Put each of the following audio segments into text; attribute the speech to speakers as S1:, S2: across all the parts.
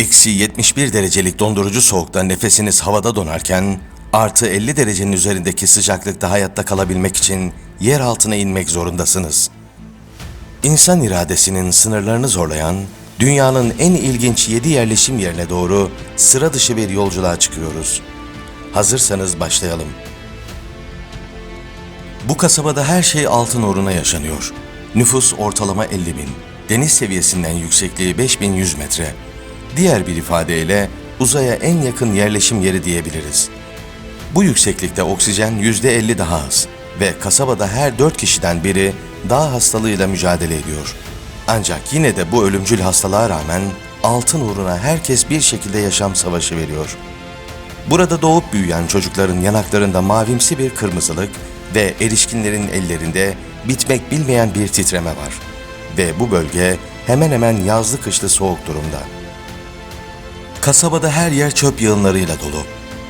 S1: Eksi 71 derecelik dondurucu soğukta nefesiniz havada donarken, artı 50 derecenin üzerindeki sıcaklıkta hayatta kalabilmek için yer altına inmek zorundasınız. İnsan iradesinin sınırlarını zorlayan, dünyanın en ilginç 7 yerleşim yerine doğru sıra dışı bir yolculuğa çıkıyoruz. Hazırsanız başlayalım. Bu kasabada her şey altın uğruna yaşanıyor. Nüfus ortalama 50 bin. Deniz seviyesinden yüksekliği 5100 metre. Diğer bir ifadeyle uzaya en yakın yerleşim yeri diyebiliriz. Bu yükseklikte oksijen %50 daha az ve kasabada her 4 kişiden biri dağ hastalığıyla mücadele ediyor. Ancak yine de bu ölümcül hastalığa rağmen altın uğruna herkes bir şekilde yaşam savaşı veriyor. Burada doğup büyüyen çocukların yanaklarında mavimsi bir kırmızılık ve erişkinlerin ellerinde bitmek bilmeyen bir titreme var. Ve bu bölge hemen hemen yazlı kışlı soğuk durumda. Kasabada her yer çöp yığınlarıyla dolu.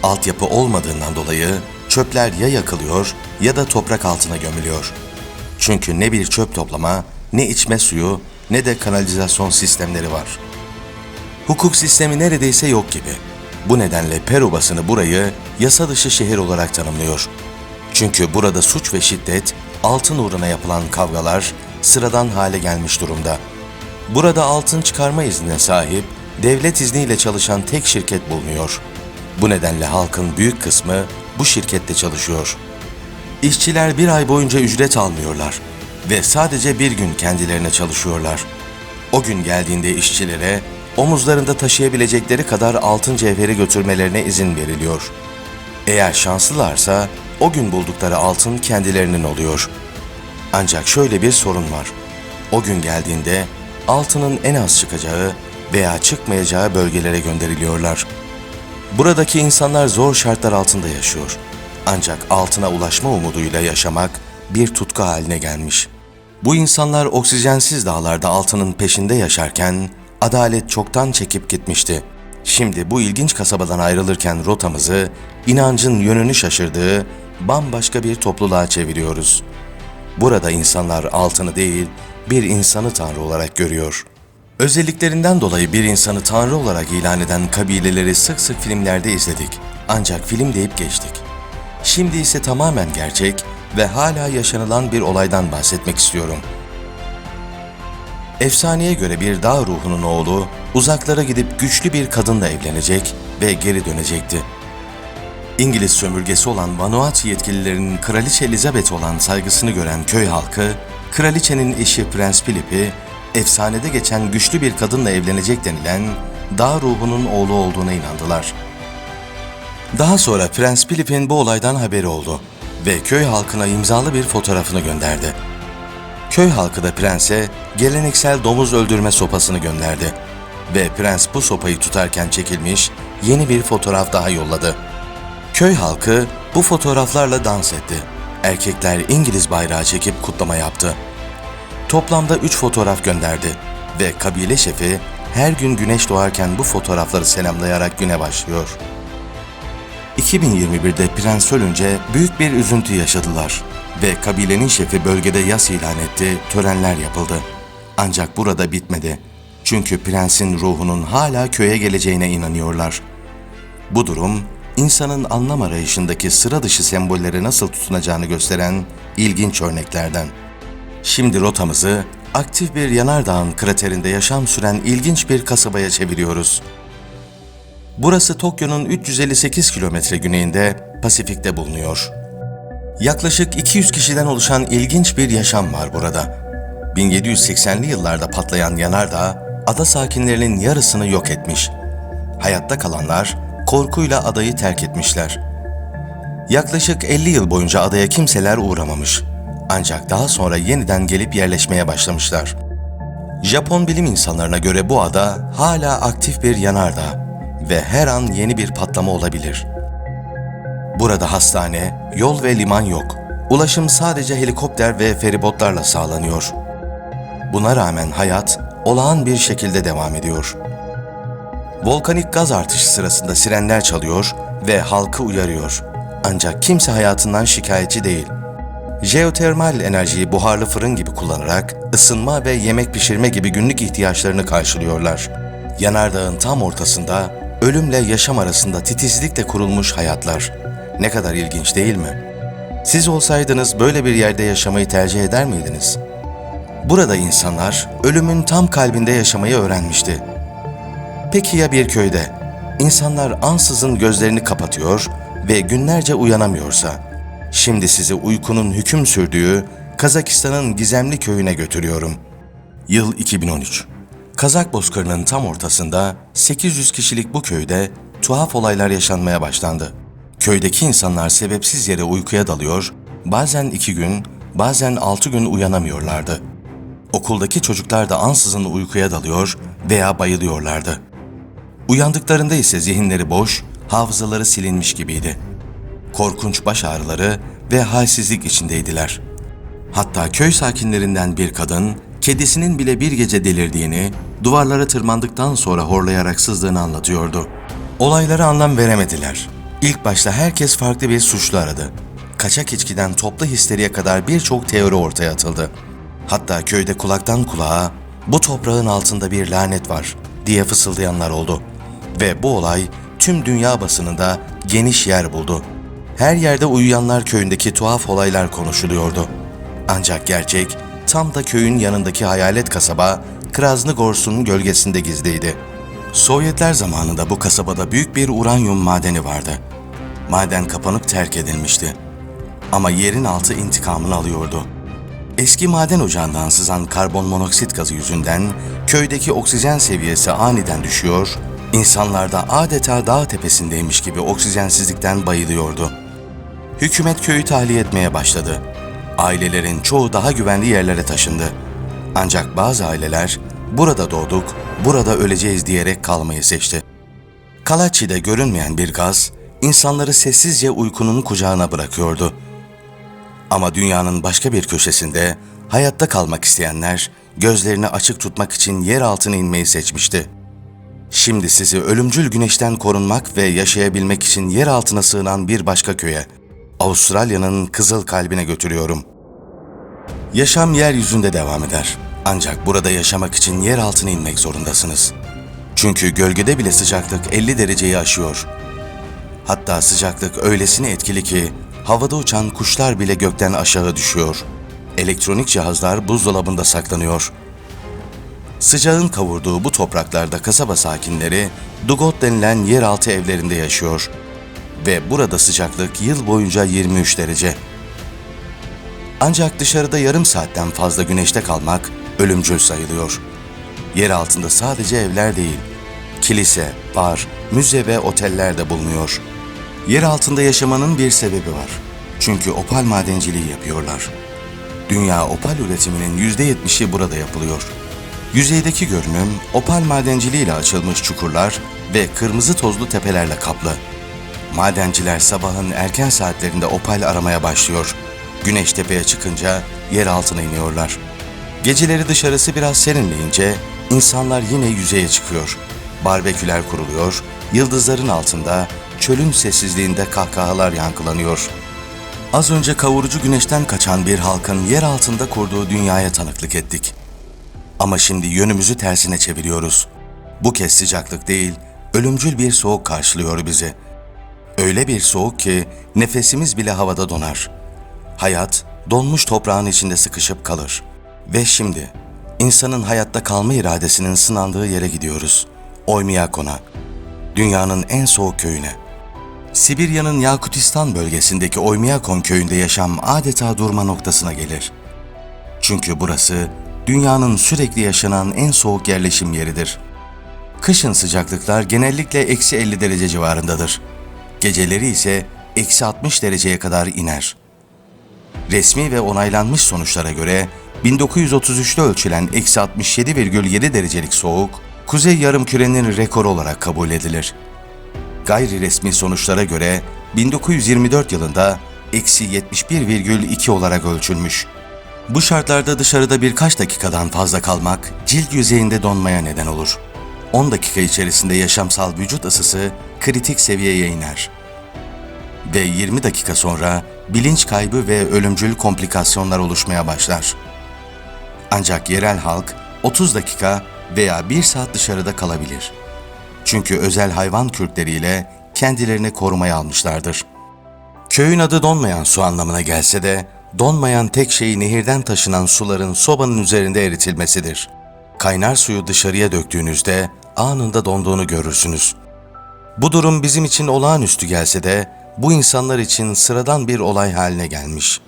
S1: Altyapı olmadığından dolayı çöpler ya yakılıyor ya da toprak altına gömülüyor. Çünkü ne bir çöp toplama, ne içme suyu, ne de kanalizasyon sistemleri var. Hukuk sistemi neredeyse yok gibi. Bu nedenle Peru basını burayı yasa dışı şehir olarak tanımlıyor. Çünkü burada suç ve şiddet, altın uğruna yapılan kavgalar sıradan hale gelmiş durumda. Burada altın çıkarma iznine sahip, devlet izniyle çalışan tek şirket bulunuyor. Bu nedenle halkın büyük kısmı bu şirkette çalışıyor. İşçiler bir ay boyunca ücret almıyorlar ve sadece bir gün kendilerine çalışıyorlar. O gün geldiğinde işçilere omuzlarında taşıyabilecekleri kadar altın cevheri götürmelerine izin veriliyor. Eğer şanslılarsa o gün buldukları altın kendilerinin oluyor. Ancak şöyle bir sorun var. O gün geldiğinde altının en az çıkacağı veya çıkmayacağı bölgelere gönderiliyorlar. Buradaki insanlar zor şartlar altında yaşıyor. Ancak altına ulaşma umuduyla yaşamak bir tutku haline gelmiş. Bu insanlar oksijensiz dağlarda altının peşinde yaşarken adalet çoktan çekip gitmişti. Şimdi bu ilginç kasabadan ayrılırken rotamızı inancın yönünü şaşırdığı bambaşka bir topluluğa çeviriyoruz. Burada insanlar altını değil, bir insanı Tanrı olarak görüyor. Özelliklerinden dolayı bir insanı Tanrı olarak ilan eden kabileleri sık sık filmlerde izledik. Ancak film deyip geçtik. Şimdi ise tamamen gerçek ve hala yaşanılan bir olaydan bahsetmek istiyorum. Efsaneye göre bir dağ ruhunun oğlu uzaklara gidip güçlü bir kadınla evlenecek ve geri dönecekti. İngiliz sömürgesi olan Vanuatu yetkililerinin Kraliçe Elizabeth olan saygısını gören köy halkı, kraliçenin eşi Prens Philip'i efsanede geçen güçlü bir kadınla evlenecek denilen dağ ruhunun oğlu olduğuna inandılar. Daha sonra Prens Philip'in bu olaydan haberi oldu ve köy halkına imzalı bir fotoğrafını gönderdi. Köy halkı da prense geleneksel domuz öldürme sopasını gönderdi ve prens bu sopayı tutarken çekilmiş yeni bir fotoğraf daha yolladı. Köy halkı bu fotoğraflarla dans etti. Erkekler İngiliz bayrağı çekip kutlama yaptı. Toplamda 3 fotoğraf gönderdi ve kabile şefi her gün güneş doğarken bu fotoğrafları selamlayarak güne başlıyor. 2021'de prens ölünce büyük bir üzüntü yaşadılar ve kabilenin şefi bölgede yas ilan etti, törenler yapıldı. Ancak burada bitmedi. Çünkü prensin ruhunun hala köye geleceğine inanıyorlar. Bu durum, insanın anlam arayışındaki sıra dışı sembollere nasıl tutunacağını gösteren ilginç örneklerden. Şimdi rotamızı aktif bir yanardağın kraterinde yaşam süren ilginç bir kasabaya çeviriyoruz. Burası Tokyo'nun 358 kilometre güneyinde Pasifik'te bulunuyor. Yaklaşık 200 kişiden oluşan ilginç bir yaşam var burada. 1780'li yıllarda patlayan yanardağ, ada sakinlerinin yarısını yok etmiş. Hayatta kalanlar korkuyla adayı terk etmişler. Yaklaşık 50 yıl boyunca adaya kimseler uğramamış. Ancak daha sonra yeniden gelip yerleşmeye başlamışlar. Japon bilim insanlarına göre bu ada hala aktif bir yanardağ ve her an yeni bir patlama olabilir. Burada hastane, yol ve liman yok. Ulaşım sadece helikopter ve feribotlarla sağlanıyor. Buna rağmen hayat olağan bir şekilde devam ediyor. Volkanik gaz artışı sırasında sirenler çalıyor ve halkı uyarıyor. Ancak kimse hayatından şikayetçi değil. Jeotermal enerjiyi buharlı fırın gibi kullanarak ısınma ve yemek pişirme gibi günlük ihtiyaçlarını karşılıyorlar. Yanardağın tam ortasında ölümle yaşam arasında titizlikle kurulmuş hayatlar. Ne kadar ilginç değil mi? Siz olsaydınız böyle bir yerde yaşamayı tercih eder miydiniz? Burada insanlar ölümün tam kalbinde yaşamayı öğrenmişti. Peki ya bir köyde? İnsanlar ansızın gözlerini kapatıyor ve günlerce uyanamıyorsa? Şimdi sizi uykunun hüküm sürdüğü Kazakistan'ın gizemli köyüne götürüyorum. Yıl 2013. Kazak bozkırının tam ortasında 800 kişilik bu köyde tuhaf olaylar yaşanmaya başlandı. Köydeki insanlar sebepsiz yere uykuya dalıyor, bazen iki gün, bazen altı gün uyanamıyorlardı. Okuldaki çocuklar da ansızın uykuya dalıyor veya bayılıyorlardı. Uyandıklarında ise zihinleri boş, hafızaları silinmiş gibiydi. Korkunç baş ağrıları ve halsizlik içindeydiler. Hatta köy sakinlerinden bir kadın, kedisinin bile bir gece delirdiğini, duvarlara tırmandıktan sonra horlayarak sızdığını anlatıyordu. Olaylara anlam veremediler. İlk başta herkes farklı bir suçlu aradı. Kaçak içkiden toplu histeriye kadar birçok teori ortaya atıldı. Hatta köyde kulaktan kulağa bu toprağın altında bir lanet var diye fısıldayanlar oldu. Ve bu olay tüm dünya basınında geniş yer buldu. Her yerde uyuyanlar köyündeki tuhaf olaylar konuşuluyordu. Ancak gerçek tam da köyün yanındaki hayalet kasaba Krasnogorsk'un gölgesinde gizliydi. Sovyetler zamanında bu kasabada büyük bir uranyum madeni vardı. Maden kapanıp terk edilmişti. Ama yerin altı intikamını alıyordu. Eski maden ocağından sızan karbon monoksit gazı yüzünden köydeki oksijen seviyesi aniden düşüyor, insanlar da adeta dağ tepesindeymiş gibi oksijensizlikten bayılıyordu. Hükümet köyü tahliye etmeye başladı. Ailelerin çoğu daha güvenli yerlere taşındı. Ancak bazı aileler burada doğduk, burada öleceğiz diyerek kalmayı seçti. Kalaçi'de görünmeyen bir gaz insanları sessizce uykunun kucağına bırakıyordu. Ama dünyanın başka bir köşesinde hayatta kalmak isteyenler gözlerini açık tutmak için yer altına inmeyi seçmişti. Şimdi sizi ölümcül güneşten korunmak ve yaşayabilmek için yer altına sığınan bir başka köye, Avustralya'nın kızıl kalbine götürüyorum. Yaşam yeryüzünde devam eder. Ancak burada yaşamak için yer altına inmek zorundasınız. Çünkü gölgede bile sıcaklık 50 dereceyi aşıyor. Hatta sıcaklık öylesine etkili ki havada uçan kuşlar bile gökten aşağı düşüyor. Elektronik cihazlar buzdolabında saklanıyor. Sıcağın kavurduğu bu topraklarda kasaba sakinleri Dugot denilen yeraltı evlerinde yaşıyor. Ve burada sıcaklık yıl boyunca 23 derece. Ancak dışarıda yarım saatten fazla güneşte kalmak ölümcül sayılıyor. Yer altında sadece evler değil, kilise, bar, müze ve oteller de bulunuyor. Yer altında yaşamanın bir sebebi var. Çünkü opal madenciliği yapıyorlar. Dünya opal üretiminin %70'i burada yapılıyor. Yüzeydeki görünüm opal madenciliğiyle açılmış çukurlar ve kırmızı tozlu tepelerle kaplı. Madenciler sabahın erken saatlerinde opal aramaya başlıyor. Güneş tepeye çıkınca yer altına iniyorlar. Geceleri dışarısı biraz serinleyince insanlar yine yüzeye çıkıyor. Barbeküler kuruluyor, yıldızların altında, çölün sessizliğinde kahkahalar yankılanıyor. Az önce kavurucu güneşten kaçan bir halkın yer altında kurduğu dünyaya tanıklık ettik. Ama şimdi yönümüzü tersine çeviriyoruz. Bu kez sıcaklık değil, ölümcül bir soğuk karşılıyor bizi. Öyle bir soğuk ki nefesimiz bile havada donar. Hayat donmuş toprağın içinde sıkışıp kalır. Ve şimdi insanın hayatta kalma iradesinin sınandığı yere gidiyoruz. Oymiyakon'a, dünyanın en soğuk köyüne. Sibirya'nın Yakutistan bölgesindeki Oymyakon köyünde yaşam adeta durma noktasına gelir. Çünkü burası dünyanın sürekli yaşanan en soğuk yerleşim yeridir. Kışın sıcaklıklar genellikle eksi 50 derece civarındadır. Geceleri ise eksi 60 dereceye kadar iner. Resmi ve onaylanmış sonuçlara göre 1933'te ölçülen eksi 67,7 derecelik soğuk, Kuzey Yarımküre'nin rekoru olarak kabul edilir. Gayri resmi sonuçlara göre 1924 yılında eksi 71,2 olarak ölçülmüş. Bu şartlarda dışarıda birkaç dakikadan fazla kalmak cilt yüzeyinde donmaya neden olur. 10 dakika içerisinde yaşamsal vücut ısısı kritik seviyeye iner. Ve 20 dakika sonra bilinç kaybı ve ölümcül komplikasyonlar oluşmaya başlar. Ancak yerel halk 30 dakika veya 1 saat dışarıda kalabilir. Çünkü özel hayvan kürkleriyle kendilerini korumaya almışlardır. Köyün adı donmayan su anlamına gelse de, donmayan tek şey nehirden taşınan suların sobanın üzerinde eritilmesidir. Kaynar suyu dışarıya döktüğünüzde anında donduğunu görürsünüz. Bu durum bizim için olağanüstü gelse de, bu insanlar için sıradan bir olay haline gelmiş.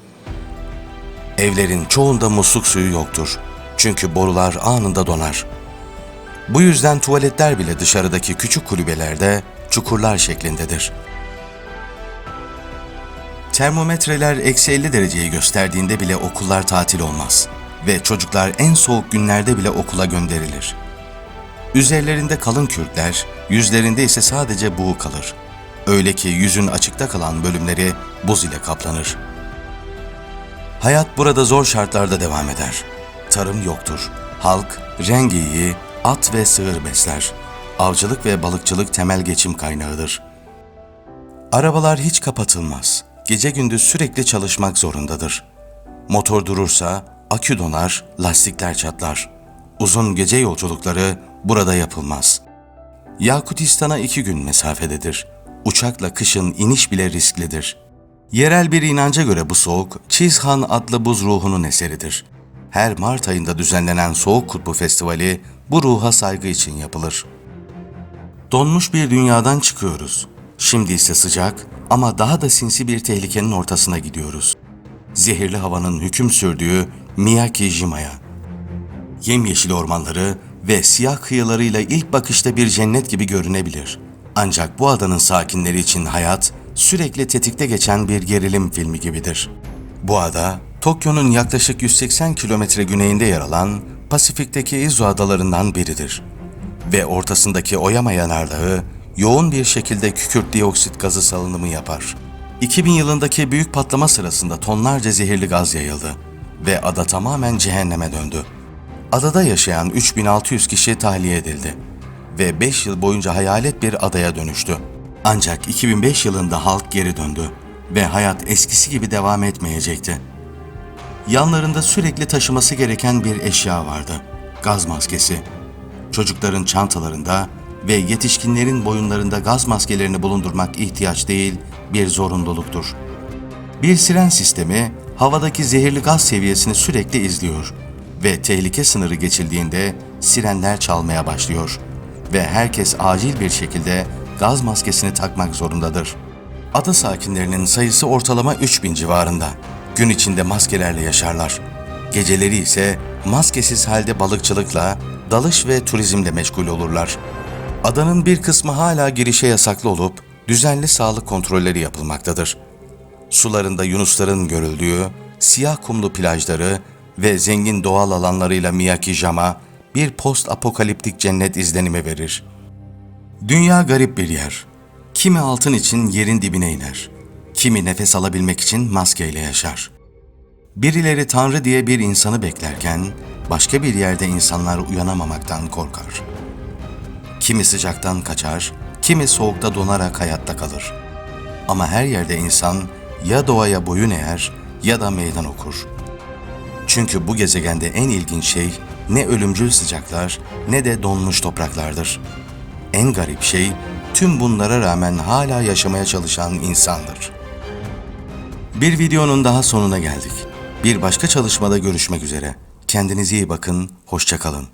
S1: Evlerin çoğunda musluk suyu yoktur. Çünkü borular anında donar. Bu yüzden tuvaletler bile dışarıdaki küçük kulübelerde çukurlar şeklindedir. Termometreler eksi 50 dereceyi gösterdiğinde bile okullar tatil olmaz ve çocuklar en soğuk günlerde bile okula gönderilir. Üzerlerinde kalın kürkler, yüzlerinde ise sadece buğu kalır. Öyle ki yüzün açıkta kalan bölümleri buz ile kaplanır. Hayat burada zor şartlarda devam eder. Tarım yoktur. Halk rengiyi, at ve sığır besler. Avcılık ve balıkçılık temel geçim kaynağıdır. Arabalar hiç kapatılmaz. Gece gündüz sürekli çalışmak zorundadır. Motor durursa akü donar, lastikler çatlar. Uzun gece yolculukları burada yapılmaz. Yakutistan'a iki gün mesafededir. Uçakla kışın iniş bile risklidir. Yerel bir inanca göre bu soğuk, Çizhan adlı buz ruhunun eseridir. Her Mart ayında düzenlenen Soğuk Kutbu Festivali bu ruha saygı için yapılır. Donmuş bir dünyadan çıkıyoruz. Şimdi ise sıcak ama daha da sinsi bir tehlikenin ortasına gidiyoruz. Zehirli havanın hüküm sürdüğü Miyake-jima'ya. Yemyeşil ormanları ve siyah kıyılarıyla ilk bakışta bir cennet gibi görünebilir. Ancak bu adanın sakinleri için hayat sürekli tetikte geçen bir gerilim filmi gibidir. Bu ada, Tokyo'nun yaklaşık 180 kilometre güneyinde yer alan Pasifik'teki Izu adalarından biridir. Ve ortasındaki Oyama yanardağı yoğun bir şekilde kükürt dioksit gazı salınımı yapar. 2000 yılındaki büyük patlama sırasında tonlarca zehirli gaz yayıldı ve ada tamamen cehenneme döndü. Adada yaşayan 3600 kişi tahliye edildi ve 5 yıl boyunca hayalet bir adaya dönüştü. Ancak 2005 yılında halk geri döndü ve hayat eskisi gibi devam etmeyecekti. Yanlarında sürekli taşıması gereken bir eşya vardı. Gaz maskesi. Çocukların çantalarında ve yetişkinlerin boyunlarında gaz maskelerini bulundurmak ihtiyaç değil, bir zorunluluktur. Bir siren sistemi havadaki zehirli gaz seviyesini sürekli izliyor ve tehlike sınırı geçildiğinde sirenler çalmaya başlıyor ve herkes acil bir şekilde gaz maskesini takmak zorundadır. Ada sakinlerinin sayısı ortalama 3000 civarında. Gün içinde maskelerle yaşarlar. Geceleri ise maskesiz halde balıkçılıkla, dalış ve turizmle meşgul olurlar. Adanın bir kısmı hala girişe yasaklı olup düzenli sağlık kontrolleri yapılmaktadır. Sularında yunusların görüldüğü, siyah kumlu plajları ve zengin doğal alanlarıyla Miyake-jima bir post apokaliptik cennet izlenimi verir. Dünya garip bir yer. Kimi altın için yerin dibine iner. Kimi nefes alabilmek için maskeyle yaşar. Birileri Tanrı diye bir insanı beklerken başka bir yerde insanlar uyanamamaktan korkar. Kimi sıcaktan kaçar, kimi soğukta donarak hayatta kalır. Ama her yerde insan ya doğaya boyun eğer ya da meydan okur. Çünkü bu gezegende en ilginç şey ne ölümcül sıcaklar ne de donmuş topraklardır. En garip şey tüm bunlara rağmen hala yaşamaya çalışan insandır. Bir videonun daha sonuna geldik. Bir başka çalışmada görüşmek üzere. Kendinize iyi bakın, hoşça kalın.